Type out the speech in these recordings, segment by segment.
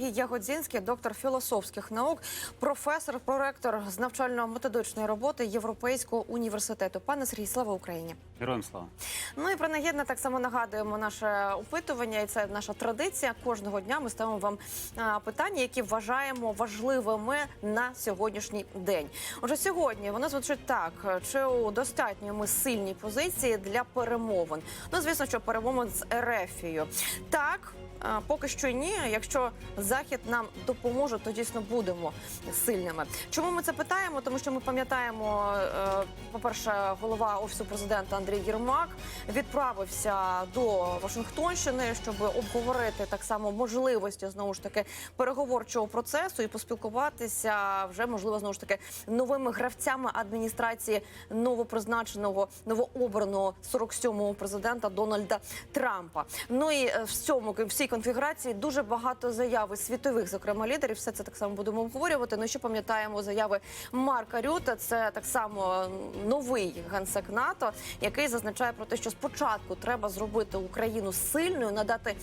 Сергій Ягодзінський, доктор філософських наук, професор, проректор з навчально-методичної роботи Європейського університету. Пане Сергій, слава Україні! Героям слава. Ну і принагідно так само нагадуємо наше опитування, і це наша традиція. Кожного дня ми ставимо вам питання, які вважаємо важливими на сьогоднішній день. Отже, сьогодні воно звучить так: чи у достатньо ми сильній позиції для перемовин? Ну, звісно, що перемовин з Ерефією. Так. Поки що ні. Якщо захід нам допоможе, то дійсно будемо сильними. Чому ми це питаємо? Тому що ми пам'ятаємо, е, по-перше, голова офісу президента Андрій Єрмак відправився до Вашингтонщини, щоб обговорити так само можливості знову ж таки переговорчого процесу і поспілкуватися вже можливо знову ж таки новими гравцями адміністрації новопризначеного новообраного 47-го президента Дональда Трампа. Ну і е, в цьому в цій конфігурації дуже багато заяви світових, зокрема лідерів. Все це так само будемо обговорювати. Ну ще пам'ятаємо заяви Марка Рюта. Це так само новий генсек НАТО, який зазначає про те, що спочатку треба зробити Україну сильною, надати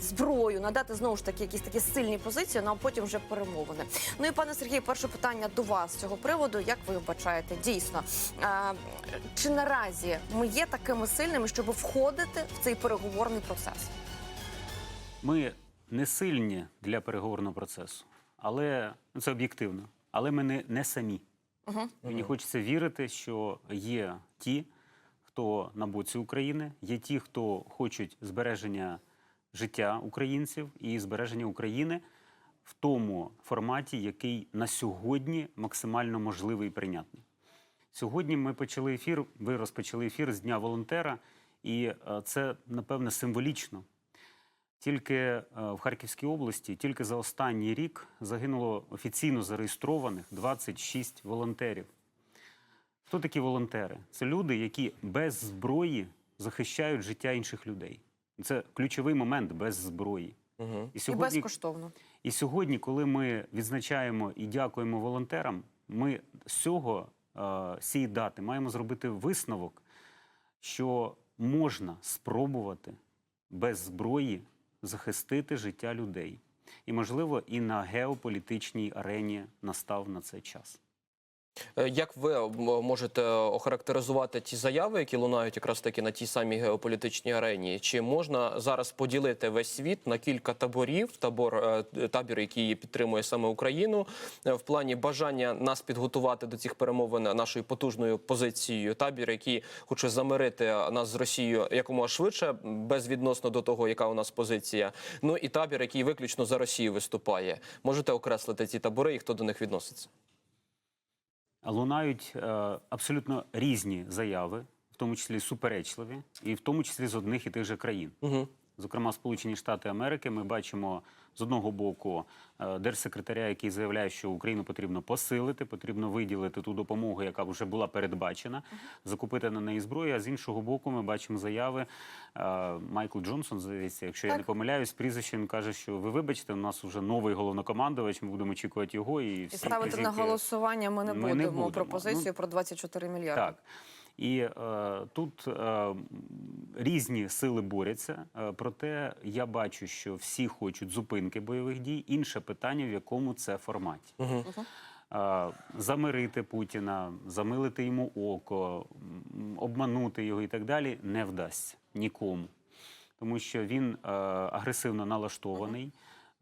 зброю, надати знову ж таки якісь такі сильні позиції, ну а потім вже перемовини. Ну і пане Сергію, перше питання до вас з цього приводу. Як ви вбачаєте, дійсно е, чи наразі ми є такими сильними, щоб входити в цей переговорний процес? Ми не сильні для переговорного процесу, але ну, це об'єктивно. Але ми не, не самі. Угу. Мені хочеться вірити, що є ті, хто на боці України, є ті, хто хочуть збереження життя українців і збереження України в тому форматі, який на сьогодні максимально можливий і прийнятний. Сьогодні ми почали ефір. Ви розпочали ефір з Дня волонтера, і е, це напевне символічно. Тільки е, в Харківській області, тільки за останній рік загинуло офіційно зареєстрованих 26 волонтерів. Хто такі волонтери? Це люди, які без зброї захищають життя інших людей. Це ключовий момент без зброї. Угу. І безкоштовно. І сьогодні, коли ми відзначаємо і дякуємо волонтерам, ми з цього е, цієї дати маємо зробити висновок, що можна спробувати без зброї захистити життя людей. І, можливо, і на геополітичній арені настав на це час. Е, Як ви можете охарактеризувати ті заяви, які лунають якраз таки на тій самій геополітичній арені? Чи можна зараз поділити весь світ на кілька таборів? Табор е, табір, який підтримує саме Україну, е, в плані бажання нас підготувати до цих перемовин нашою потужною позицією? Табір, який хоче замирити нас з Росією якомога швидше, безвідносно до того, яка у нас позиція. Ну і табір, який виключно за Росію виступає. Можете окреслити ці табори і хто до них відноситься? Лунають е, абсолютно різні заяви, в тому числі суперечливі, і в тому числі з одних і тих же країн. Угу. Зокрема, Сполучені Штати Америки, ми бачимо з одного боку е, держсекретаря, який заявляє, що Україну потрібно посилити, потрібно виділити ту допомогу, яка вже була передбачена, закупити на неї зброю. А з іншого боку, ми бачимо заяви е, Майкл Джонсон, здається, якщо я не помиляюсь, прізвище він каже, що ви вибачте, у нас вже новий головнокомандувач. Ми будемо очікувати його і І ставити на голосування ми не Ми будемо, будемо. пропозицію Ну, про 24 мільярди. Так. І е, тут е, різні сили борються. Е, проте я бачу, що всі хочуть зупинки бойових дій. Інше питання, в якому це форматі. Угу. Е, замирити Путіна, замилити йому око, обманути його і так далі не вдасться нікому. Тому що він е, агресивно налаштований.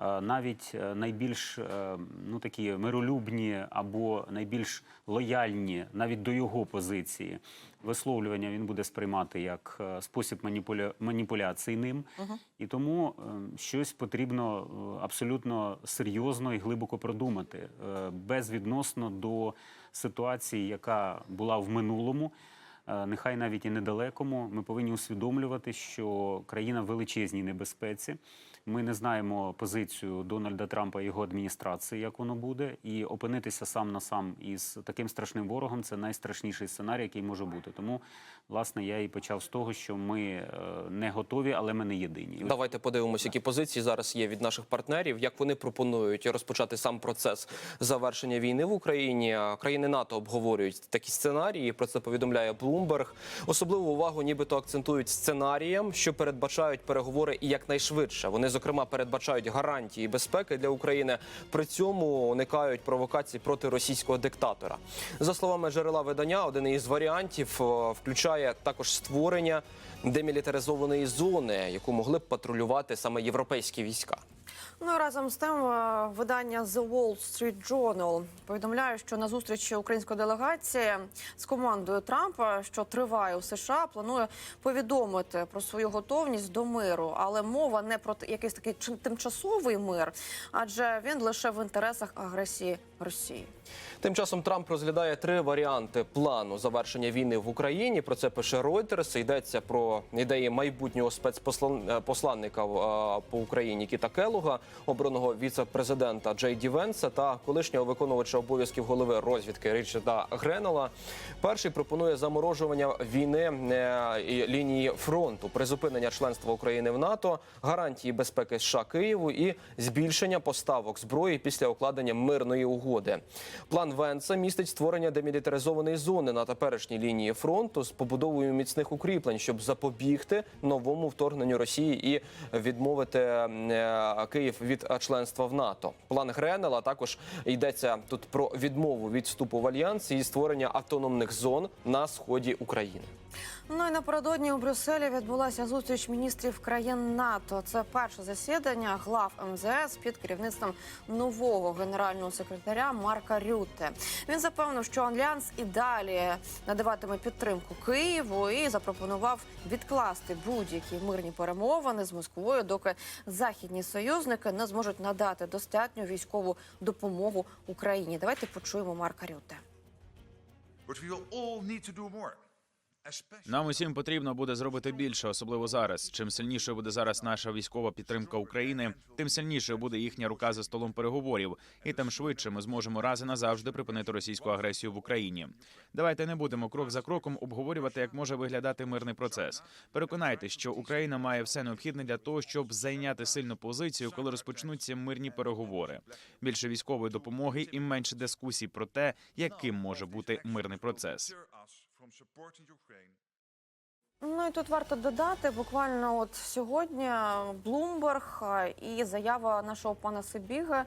Е, Навіть е, найбільш е, ну, такі миролюбні або найбільш лояльні навіть до його позиції висловлювання він буде сприймати як е, спосіб маніпуля... маніпуляції ним. Мгм. І тому е, щось потрібно е, абсолютно серйозно і глибоко продумати, безвідносно до ситуації, яка була в минулому. Нехай навіть і недалекому, ми повинні усвідомлювати, що країна в величезній небезпеці. Ми не знаємо позицію Дональда Трампа і його адміністрації, як воно буде, і опинитися сам на сам із таким страшним ворогом це найстрашніший сценарій, який може бути. Тому, власне, я і почав з того, що ми е, не готові, але ми не єдині. Давайте подивимося, які позиції зараз є від наших партнерів. Як вони пропонують розпочати сам процес завершення війни в Україні? Країни НАТО обговорюють такі сценарії. Про це повідомляє Bloomberg. Особливу увагу, нібито акцентують сценаріям, що передбачають переговори і якнайшвидше. Вони зокрема передбачають гарантії безпеки для України. При цьому уникають провокацій проти російського диктатора. За словами джерела видання, один із варіантів е, включає також створення демілітаризованої зони, яку могли б патрулювати саме європейські війська. Ну разом з тим е, видання The Wall Street Journal повідомляє, що на зустрічі української делегації з командою Трампа, що триває у США, планує повідомити про свою готовність до миру, але мова не про якийсь такий тимчасовий мир, адже він лише в інтересах агресії Росії. Тим часом Трамп розглядає три варіанти плану завершення війни в Україні. Про це пише Reuters. Йдеться про ідеї майбутнього спецпосланника по Україні Кіта Келуга, обраного віце-президента Джей Ді Венса та колишнього виконувача обов'язків голови розвідки Річарда Гренела. Перший пропонує заморожування війни е, і лінії фронту, призупинення членства України в НАТО, гарантії безпеки США Києву і збільшення поставок зброї після укладення мирної угоди. План Венса містить створення демілітаризованої зони на теперішній лінії фронту з побудовою міцних укріплень, щоб запобігти новому вторгненню Росії і відмовити е, Київ від е, членства в НАТО. План Гренела також йдеться тут про відмову від вступу в альянс і створення автономних зон на сході України. Ну і напередодні у Брюсселі відбулася зустріч міністрів країн НАТО. Це перше засідання глав МЗС під керівництвом нового генерального секретаря Марка Рютте. Він запевнив, що альянс і далі надаватиме підтримку Києву і запропонував відкласти будь-які мирні перемовини з Москвою, доки західні союзники не зможуть надати достатню військову допомогу Україні. Давайте почуємо Марка Рютте. But we all need to do more. Нам усім потрібно буде зробити більше, особливо зараз. Чим сильнішою буде зараз наша військова підтримка України, тим сильнішою буде їхня рука за столом переговорів, і тим швидше ми зможемо раз і назавжди припинити російську агресію в Україні. Давайте не будемо крок за кроком обговорювати, як може виглядати мирний процес. Переконайтесь, що Україна має все необхідне для того, щоб зайняти сильну позицію, коли розпочнуться мирні переговори. Більше військової допомоги і менше дискусій про те, яким може бути мирний процес. From supporting Ukraine. Ну і тут варто додати буквально от сьогодні Блумберг і заява нашого пана Сибіга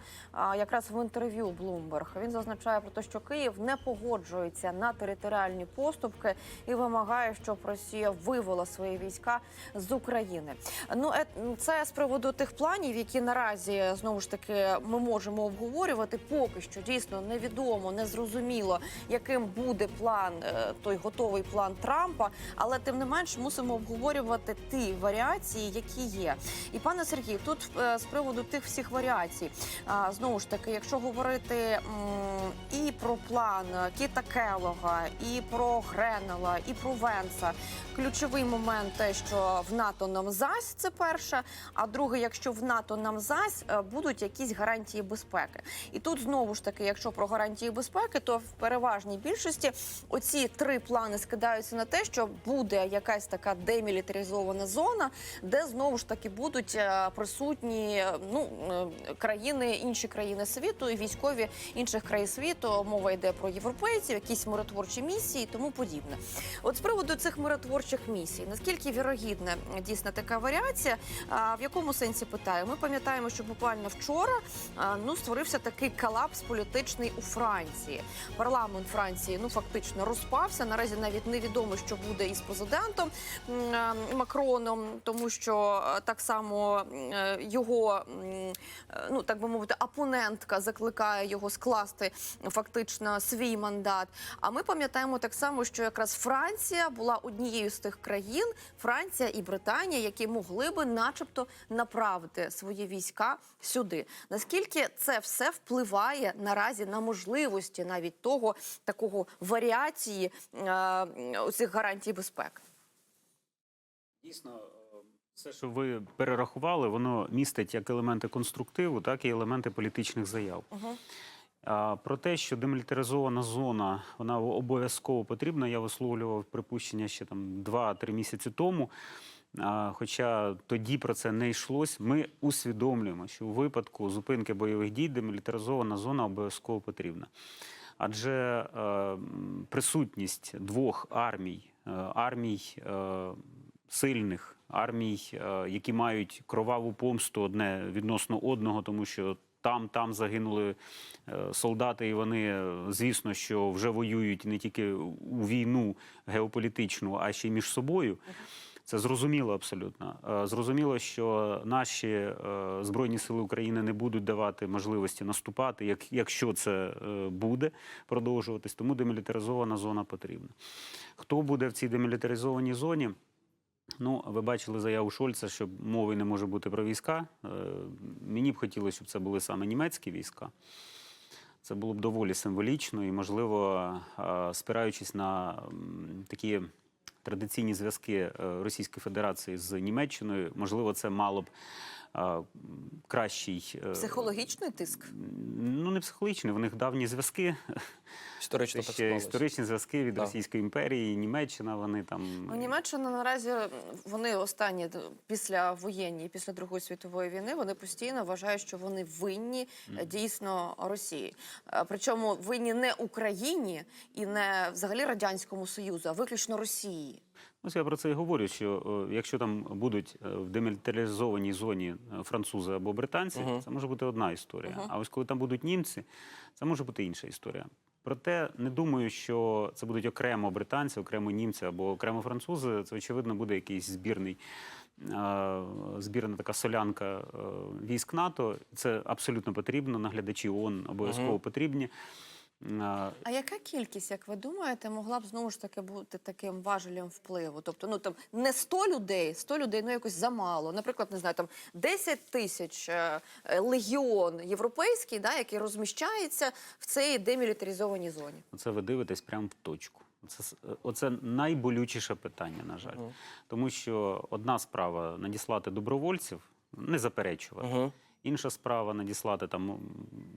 якраз в інтерв'ю Блумберг. Він зазначає про те, що Київ не погоджується на територіальні поступки і вимагає, щоб Росія вивела свої війська з України. Ну е, це з приводу тих планів, які наразі знову ж таки ми можемо обговорювати. Поки що дійсно невідомо, незрозуміло, яким буде план е, той готовий план Трампа, але тим не менш мусимо обговорювати ті варіації, які є. І пане Сергій, тут е, з приводу тих всіх варіацій, знову ж таки, якщо говорити і про план Кіта Келога, і про Гренела, і про Венса, ключовий момент те, що в НАТО нам зась, це перше. А друге, якщо в НАТО нам зась, е, будуть якісь гарантії безпеки. І тут знову ж таки, якщо про гарантії безпеки, то в переважній більшості оці три плани скидаються на те, що буде якась така демілітаризована зона, де знову ж таки будуть е, присутні ну е, країни, інші країни світу і військові інших країн світу. Мова йде про європейців, якісь миротворчі місії, і тому подібне. От з приводу цих миротворчих місій, наскільки вірогідна дійсно така варіація? А, в якому сенсі питаю? Ми пам'ятаємо, що буквально вчора ну створився такий колапс політичний у Франції. Парламент Франції ну фактично розпався. Наразі навіть невідомо, що буде із президентом м, е, Макроном, тому що е, так само е, його ну так би мовити, опонентка закликає його скласти фактично свій мандат. А ми пам'ятаємо так само, що якраз Франція була однією з тих країн, Франція і Британія, які могли би, начебто, направити свої війська сюди. Наскільки це все впливає наразі на можливості навіть того такого варіації цих гарантій безпеки? Дійсно, е, все, що ви перерахували, воно містить як елементи конструктиву, так і елементи політичних заяв. Угу. Про те, що демілітаризована зона вона обов'язково потрібна, я висловлював припущення ще там 2-3 місяці тому. Хоча тоді про це не йшлось, ми усвідомлюємо, що у випадку зупинки бойових дій демілітаризована зона обов'язково потрібна. Адже е, присутність двох армій, е, армій е, сильних армій, е, які мають кроваву помсту одне відносно одного, тому що там, там загинули е, солдати, і вони, е, звісно, що вже воюють не тільки у війну геополітичну, а ще й між собою. Це зрозуміло абсолютно. Зрозуміло, що наші збройні сили України не будуть давати можливості наступати, як, якщо це буде продовжуватись. Тому демілітаризована зона потрібна. Хто буде в цій демілітаризованій зоні? Ну, ви бачили заяву Шольца, що мови не може бути про війська. Е, Мені б хотілося, щоб це були саме німецькі війська. Це було б доволі символічно і, можливо, е, спираючись на такі традиційні зв'язки е, Російської Федерації з Німеччиною, можливо, це мало б е, кращий. е, Психологічний тиск. Ну, не психологічний, в них давні зв'язки. Історично так ще історичні зв'язки від Так. Російської імперії, Німеччина, вони там. Ну, Німеччина наразі вони останні після воєнні, після Другої світової війни, вони постійно вважають, що вони винні е, дійсно Росії. Причому винні не Україні і не взагалі радянському Союзу, а виключно Росії. Ось я про це і говорю. Що е, якщо там будуть е, в демілітаризованій зоні е, французи або британці, Мгм. це може бути одна історія. Мгм. А ось коли там будуть німці, це може бути інша історія. Проте не думаю, що це будуть окремо британці, окремо німці або окремо французи. Це очевидно буде якийсь збірний. Збірна така солянка військ НАТО. Це абсолютно потрібно. Наглядачі ООН обов'язково Мгм. потрібні. А яка кількість, як ви думаєте, могла б знову ж таки бути таким важелем впливу? Тобто, ну там не 100 людей, 100 людей ну якось замало. Наприклад, не знаю, там 10 тисяч е, е, легіон європейський, да, який розміщається в цій демілітаризованій зоні. Це ви дивитесь прямо в точку. Це, с- е, оце найболючіше питання, на жаль. Мгм. Тому що одна справа надіслати добровольців, не заперечувати. Мгм. Інша справа надіслати там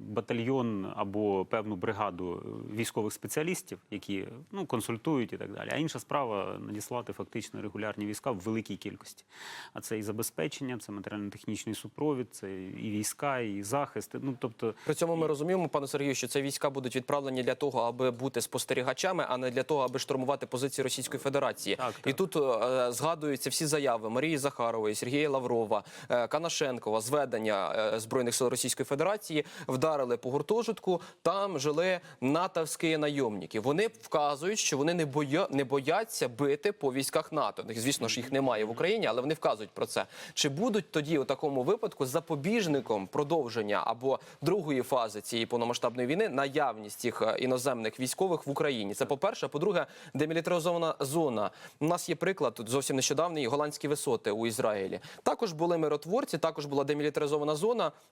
батальйон або певну бригаду е, військових спеціалістів, які ну, консультують і так далі. А інша справа надіслати фактично регулярні війська в великій кількості. А це і забезпечення, це матеріально-технічний супровід, це і війська, і захист. Ну тобто При цьому ми розуміємо, пане Сергію, що ці війська будуть відправлені для того, аби бути спостерігачами, а не для того, аби штурмувати позиції Російської Федерації. Так, І тут е, згадуються всі заяви Марії Захарової, Сергія Лаврова, е, Канашенкова, зведення е, збройних сил Російської Федерації вдарили по гуртожитку. Там жили натовські найомники. Вони вказують, що вони не боя не бояться бити по військах НАТО. Звісно ж, їх немає в Україні, але вони вказують про це. Чи будуть тоді у такому випадку запобіжником продовження або другої фази цієї повномасштабної війни наявність цих е, іноземних військових в Україні? Це по перше. По-друге, демілітаризована зона. У нас є приклад тут зовсім нещодавний голландські висоти у Ізраїлі. Також були миротворці, також була демілітаризована зона.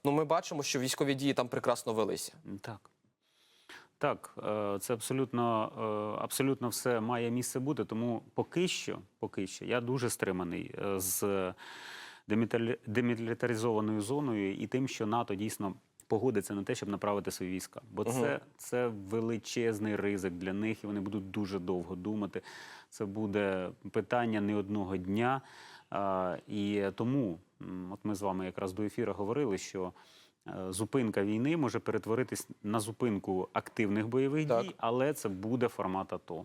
Ну ми бачимо, що військові дії там прекрасно велися. Так. Так, е, це абсолютно, е, абсолютно все має місце бути. Тому поки що, поки що я дуже стриманий е, з демілітаризованою зоною і тим, що НАТО дійсно погодиться на те, щоб направити свої війська. Бо це, це величезний ризик для них, і вони будуть дуже довго думати. Це буде питання не одного дня. І тому, от ми з вами якраз до ефіру говорили, що е, зупинка війни може перетворитись на зупинку активних бойових Так. дій, але це буде формат АТО.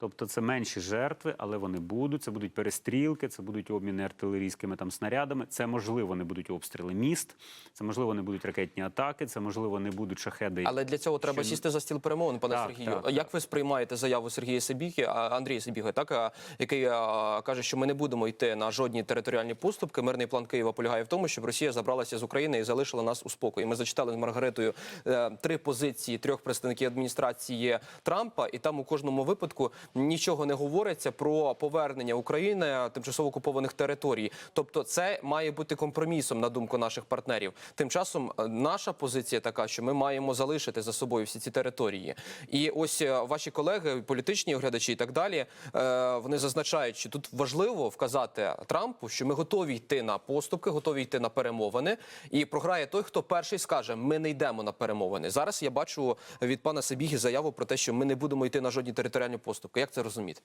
Тобто це менші жертви, але вони будуть. Це будуть перестрілки, це будуть обміни артилерійськими там снарядами. Це можливо не будуть обстріли міст, це можливо не будуть ракетні атаки, це можливо не будуть шахеди. Але для цього треба Що- сісти за стіл перемовин, пане Так, Сергію. так, Як так. ви сприймаєте заяву Сергія Сибіги, Андрія Сибіги, так який а, каже, що ми не будемо йти на жодні територіальні поступки. Мирний план Києва полягає в тому, щоб Росія забралася з України і залишила нас у спокої. Ми зачитали з Маргаритою е, три позиції трьох представників адміністрації Трампа, і там у кожному випадку нічого не говориться про повернення України тимчасово окупованих територій. Тобто, це має бути компромісом на думку наших партнерів. Тим часом е, наша позиція така, що ми маємо залишити за собою всі ці території. І ось е, ваші колеги, політичні оглядачі і так далі, е, вони зазначають, що тут важливо вказати Трампу, що ми готові йти на поступки, готові йти на перемовини. І програє той, хто перший скаже: ми не йдемо на перемовини. Зараз я бачу від пана Сабіги заяву про те, що ми не будемо йти на жодні територіальні поступки. Як це розуміти?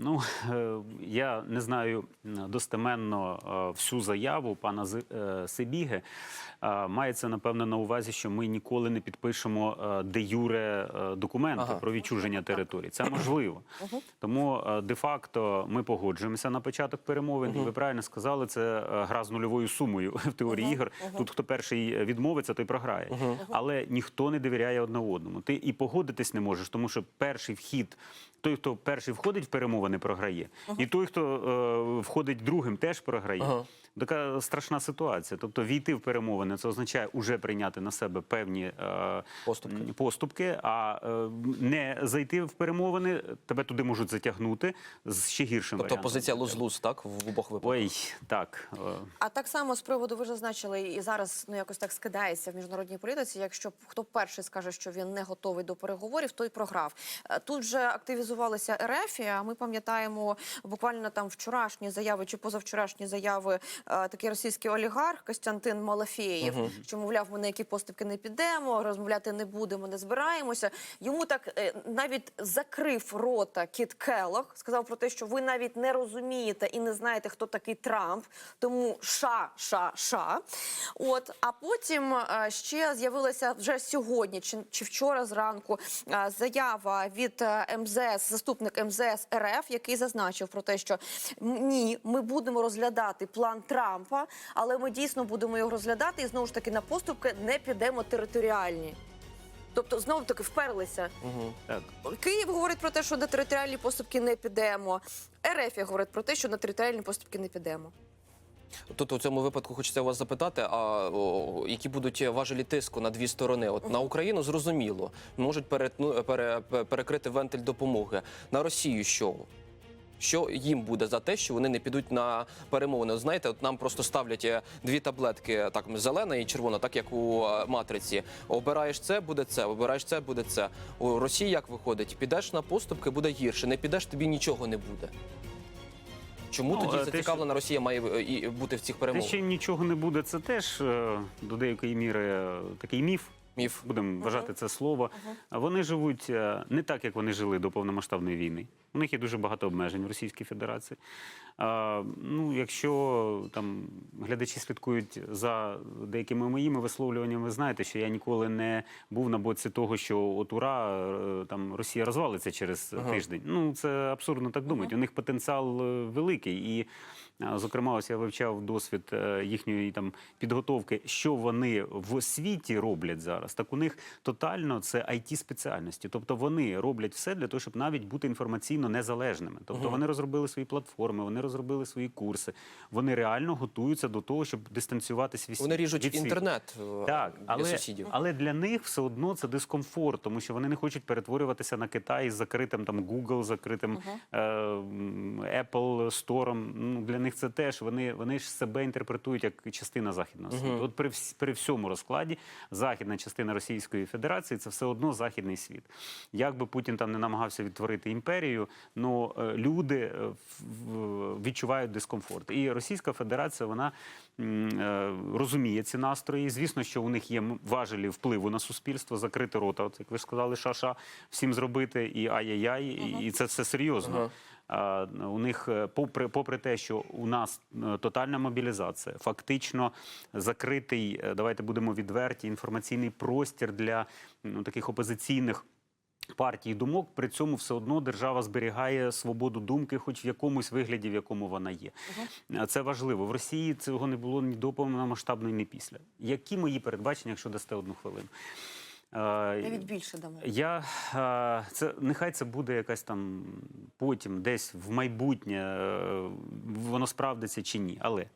Ну е, я не знаю достеменно е, всю заяву пана Зи- е, Сибіги. Е, Мається напевно на увазі, що ми ніколи не підпишемо е, де юре е, документи Ага. про відчуження територій. Це можливо. Тому е, де-факто ми погоджуємося на початок перемовин. І ви правильно сказали, це е, гра з нульовою сумою в теорії ігор. Тут хто перший відмовиться, той програє. Але ніхто не довіряє одне одному. Ти і погодитись не можеш, тому що перший вхід, той, хто перший входить в перемовини, програє, і той, хто е, входить другим, теж програє. Ага. Така страшна ситуація. Тобто війти в перемовини це означає уже прийняти на себе певні е, Поступки. поступки, а е, не зайти в перемовини, тебе туди можуть затягнути з ще гіршим Тобто варіантом. позиція луз-луз, так, в обох випадках? Ой, так. е, А так само з приводу ви ж зазначили, і зараз ну якось так скидається в міжнародній політиці. Якщо хто перший скаже, що він не готовий до переговорів, той програв. Е, Тут вже активізувалися РФ, а ми пам'ятаємо буквально там вчорашні заяви чи позавчорашні заяви. е, Такий російський олігарх Костянтин Малафєєв, що мовляв, ми на які поступки не підемо, розмовляти не будемо, не збираємося. Йому так е, навіть закрив рота Кіт Келлог, сказав про те, що ви навіть не розумієте і не знаєте, хто такий Трамп. Тому ша, ша, ша. От а потім е, ще з'явилася вже сьогодні, чи, чи вчора зранку заява від МЗС, заступник МЗС РФ, який зазначив про те, що ні, ми будемо розглядати план Трампа, але ми дійсно будемо його розглядати і знову ж таки на поступки не підемо територіальні. Тобто знову таки вперлися. так. Київ говорить про те, що на територіальні поступки не підемо. РФ говорить про те, що на територіальні поступки не підемо. Тут у цьому випадку хочеться вас запитати, а о, які будуть важелі тиску на дві сторони? От на Україну зрозуміло, можуть перетну, пере, перекрити вентиль допомоги. На Росію що? Що їм буде за те, що вони не підуть на перемовини? От Знаєте, от нам просто ставлять е, дві таблетки, так зелена і червона, так як у е, матриці. Обираєш це, буде це, обираєш це, буде це. У Росії як виходить? Підеш на поступки, буде гірше. Не підеш, тобі нічого не буде. Чому Ну, тоді е, те, зацікавлена Росія має е, і бути в цих Те, перемовинах? що нічого не буде, це теж е, до деякої міри е, такий міф. Міф. Будемо вважати це слово. Вони живуть е, не так, як вони жили до повномасштабної війни. У них є дуже багато обмежень в Російській Федерації. А, ну, якщо там глядачі слідкують за деякими моїми висловлюваннями, ви знаєте, що я ніколи не був на боці того, що от ура, е, там Росія розвалиться через тиждень. Ну це абсурдно так думати. У них потенціал е, великий і. А, Зокрема, ось я вивчав досвід е, їхньої там підготовки, що вони в світі роблять зараз. Так у них тотально це it спеціальності. Тобто вони роблять все для того, щоб навіть бути інформаційно незалежними. Тобто вони розробили свої платформи, вони розробили свої курси. Вони реально готуються до того, щоб дистанціюватись від Вони ріжуть від світу. інтернет е, Так, для але, сусідів. але для них все одно це дискомфорт, тому що вони не хочуть перетворюватися на Китай з закритим там Google, закритим е, Apple стором. Ну для них це теж вони, вони ж себе інтерпретують як частина західного світу. От при, при всьому розкладі західна частина Російської Федерації це все одно західний світ. Як би Путін там не намагався відтворити імперію, ну е, люди е, відчувають дискомфорт. І Російська Федерація вона е, розуміє ці настрої. Звісно, що у них є важелі впливу на суспільство, закрити рота, от як ви ж сказали, шаша всім зробити і ай-яй-яй, і, і це все серйозно. А, у них, е, попри, попри те, що у нас е, тотальна мобілізація, фактично закритий, е, давайте будемо відверті, інформаційний простір для ну, таких опозиційних. Партій думок при цьому все одно держава зберігає свободу думки, хоч в якомусь вигляді, в якому вона є. Е, Це важливо. В Росії цього не було ні до повномасштабної, ні після. Які мої передбачення, якщо дасте одну хвилину? Е, Навіть більше дамо. я е, це нехай це буде якась там потім, десь в майбутнє е, воно справдиться чи ні. Але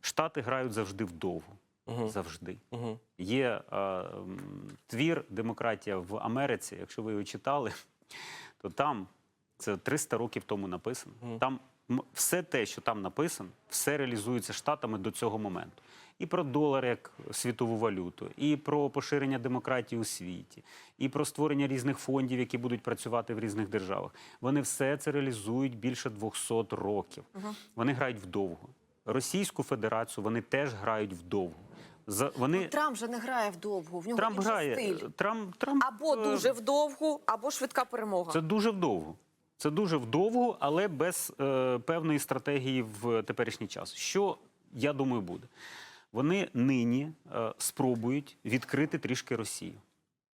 Штати грають завжди вдовго. Завжди. Мгм. Є е, твір Демократія в Америці. Якщо ви його читали, то там це 300 років тому написано. Там м- все те, що там написано, все реалізується штатами до цього моменту. І про долар як світову валюту, і про поширення демократії у світі, і про створення різних фондів, які будуть працювати в різних державах. Вони все це реалізують більше 200 років. Вони грають вдовго. Російську Федерацію вони теж грають вдовго. За вони Ну, Трамп же не грає вдовгу. В нього Трамп грає стиль. Трамп, Трамп Або е, дуже вдовгу, або швидка перемога. це дуже вдовго. Це дуже вдовго, але без е, певної стратегії в теперішній час. Що я думаю буде? Вони нині е, спробують відкрити трішки Росію.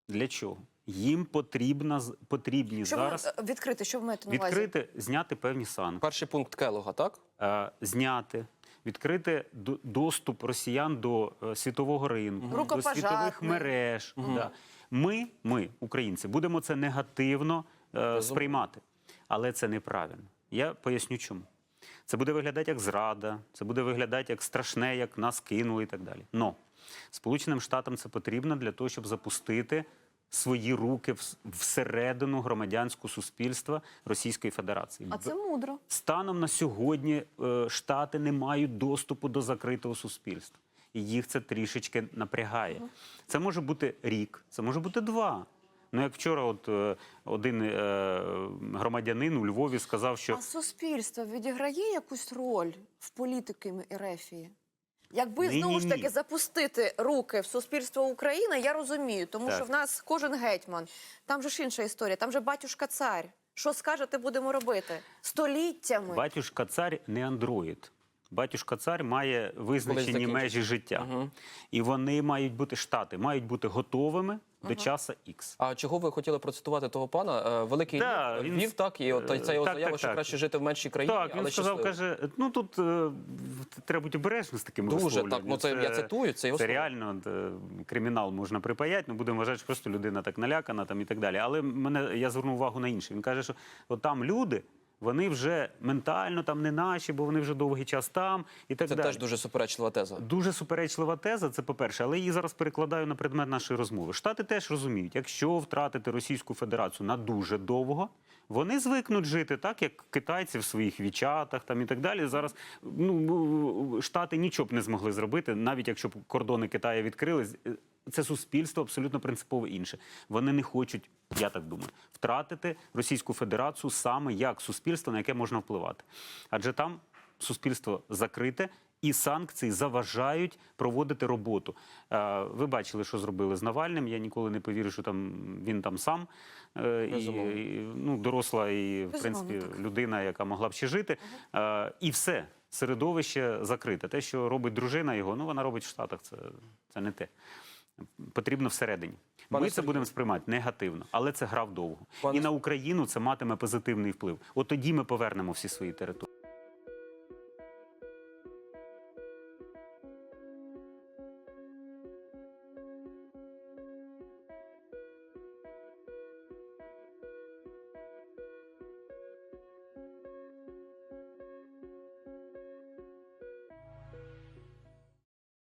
Для чого? Їм потрібна з- потрібні Щоб зараз е, відкрити, що ви маєте на увазі? відкрити, зняти певні санкції. Перший пункт Келога, так? е, зняти, відкрити до- доступ росіян до е, світового ринку, до світових мереж. Да. Ми, ми, українці, будемо це негативно е, сприймати, але це неправильно. Я поясню, чому. Це буде виглядати як зрада, це буде виглядати як страшне, як нас кинули і так далі. Но Сполученим Штатам це потрібно для того, щоб запустити свої руки всередину громадянського суспільства Російської Федерації. А це мудро. Станом на сьогодні е, штати не мають доступу до закритого суспільства. І їх це трішечки напрягає. Це може бути рік, це може бути два. Ну, як вчора, от е, один е, громадянин у Львові сказав, що А суспільство відіграє якусь роль в політики Ерефії? Якби Ні, знову ж таки ні. запустити руки в суспільство України, я розумію, тому Так. що в нас кожен гетьман, там же ж інша історія, там же батюшка цар. Що скажете, будемо робити століттями. батюшка цар не андроїд. Батюшка цар має визначені межі життя. І вони мають бути штати, мають бути готовими до часу Х. А чого ви хотіли процитувати того пана? Е, Великий Да, він- Львів, так, і от Е, ця його так, заява, так, що так. краще жити в меншій країні, Так, він але сказав, щасливо. каже, ну тут е, треба бути обережним з такими Дуже, так, ну, це я цитую, це його Це слова. реально кримінал можна припаяти, ну будемо вважати, що просто людина так налякана там, і так далі. Але мене, я звернув увагу на інше. Він каже, що от там люди, вони вже ментально там не наші, бо вони вже довгий час там і так Це далі. теж дуже суперечлива теза. Дуже суперечлива теза, це по-перше, але її зараз перекладаю на предмет нашої розмови. Штати теж розуміють, якщо втратити Російську Федерацію на дуже довго, вони звикнуть жити так, як китайці в своїх вічатах там і так далі. Зараз ну штати нічого б не змогли зробити, навіть якщо б кордони Китаю відкрили. Це суспільство абсолютно принципово інше. Вони не хочуть, я так думаю, втратити Російську Федерацію саме як суспільство, на яке можна впливати. Адже там суспільство закрите. І санкції заважають проводити роботу. Е, Ви бачили, що зробили з Навальним. Я ніколи не повірю, що там він там сам е, і, Безумовно. і, ну, доросла і в принципі людина, яка могла б ще жити. Е, І все середовище закрите. Те, що робить дружина його, ну вона робить в Штатах. Це, це не те. Потрібно всередині. Пане Ми це Сергій. будемо сприймати негативно, але це грав довго. Пане І на Україну це матиме позитивний вплив. От тоді ми повернемо всі свої території.